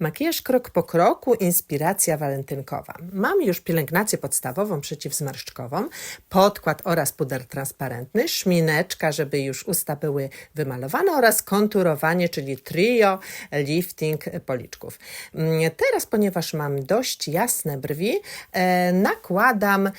Makijaż krok po kroku, inspiracja walentynkowa. Mam już pielęgnację podstawową przeciwzmarszczkową, podkład oraz puder transparentny, szmineczka, żeby już usta były wymalowane oraz konturowanie, czyli trio lifting policzków. Mm, Teraz, ponieważ mam dość jasne brwi, e, nakładam e,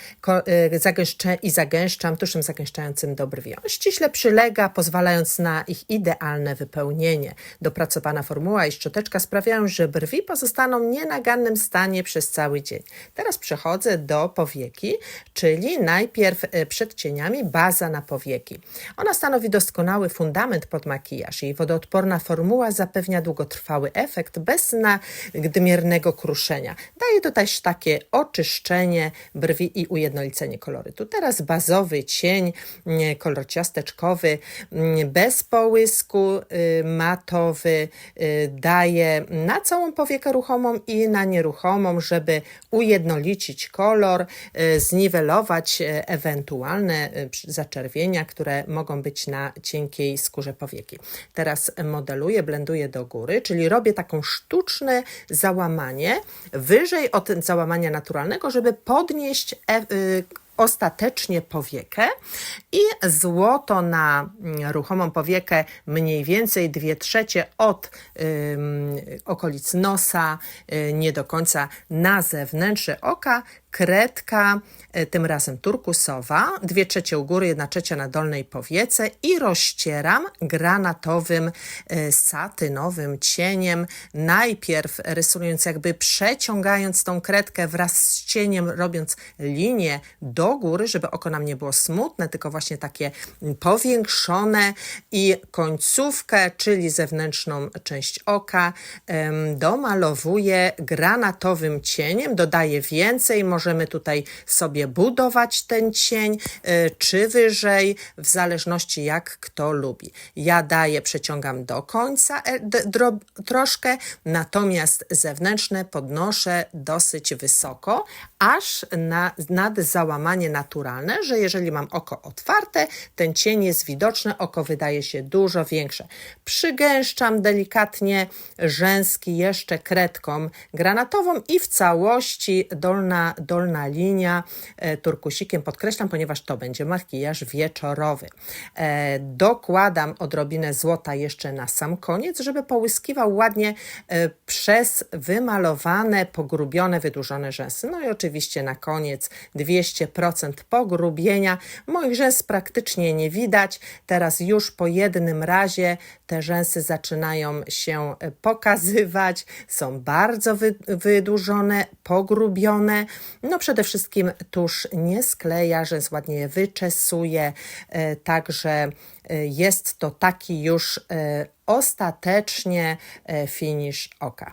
i zagęszczam tuszem zagęszczającym do brwi. On ściśle przylega, pozwalając na ich idealne wypełnienie. Dopracowana formuła i szczoteczka sprawiają, że brwi pozostaną w nienagannym stanie przez cały dzień. Teraz przechodzę do powieki, czyli najpierw e, przed cieniami baza na powieki. Ona stanowi doskonały fundament pod makijaż. Jej wodoodporna formuła zapewnia długotrwały efekt bez nadmiernego kruszenia. Daje to też takie oczyszczenie brwi i ujednolicenie kolorytu. Teraz bazowy cień, nie, kolor ciasteczkowy, mm, bez połysku, y, matowy, y, daje na całą powiekę ruchomą i na nieruchomą, żeby ujednolicić kolor, y, zniwelować y, ewentualne przy- zaczerwienia, które mogą być na cienkiej skórze powieki. Teraz modeluję, blenduję do góry, czyli robię taką sztuczne załamanie wyżej od załamania naturalnego, żeby podnieść e, ostatecznie powiekę i złoto na mm, ruchomą powiekę mniej więcej 2 trzecie od okolic nosa, y, nie do końca na zewnętrzne oka, kredka, y, tym razem turkusowa, 2 trzecie u góry, 1 trzecia na dolnej powiece i rozcieram granatowym, y, satynowym cieniem, najpierw rysując jakby przeciągając tą kredkę wraz z cieniem, robiąc linię do góry, żeby oko nam nie było smutne, tylko właśnie takie powiększone i końcówkę, czyli zewnętrzną część oka domalowuję granatowym cieniem, dodaję więcej, możemy tutaj sobie budować ten cień, y, czy wyżej, w zależności jak kto lubi. Ja daję, przeciągam do końca e, troszkę, natomiast zewnętrzne podnoszę dosyć wysoko, aż na, nad załamanie naturalne, że jeżeli mam oko otwarte, ten cień jest widoczny, oko wydaje się dużo większe. Przygęszczam delikatnie rzęski jeszcze kredką granatową i w całości dolna, dolna linia e, turkusikiem podkreślam, ponieważ to będzie makijaż wieczorowy. E, dokładam odrobinę złota jeszcze na sam koniec, żeby połyskiwał ładnie e, przez wymalowane, pogrubione, wydłużone rzęsy. No i oczywiście na koniec 200% pogrubienia. Moich rzęs praktycznie nie widać. Teraz już po jednym razie te rzęsy zaczynają się pokazywać. Są bardzo wy, wydłużone, pogrubione. No przede wszystkim tusz nie skleja rzęs, ładnie je wyczesuje. E, Także e, jest to taki już e, ostatecznie finish oka.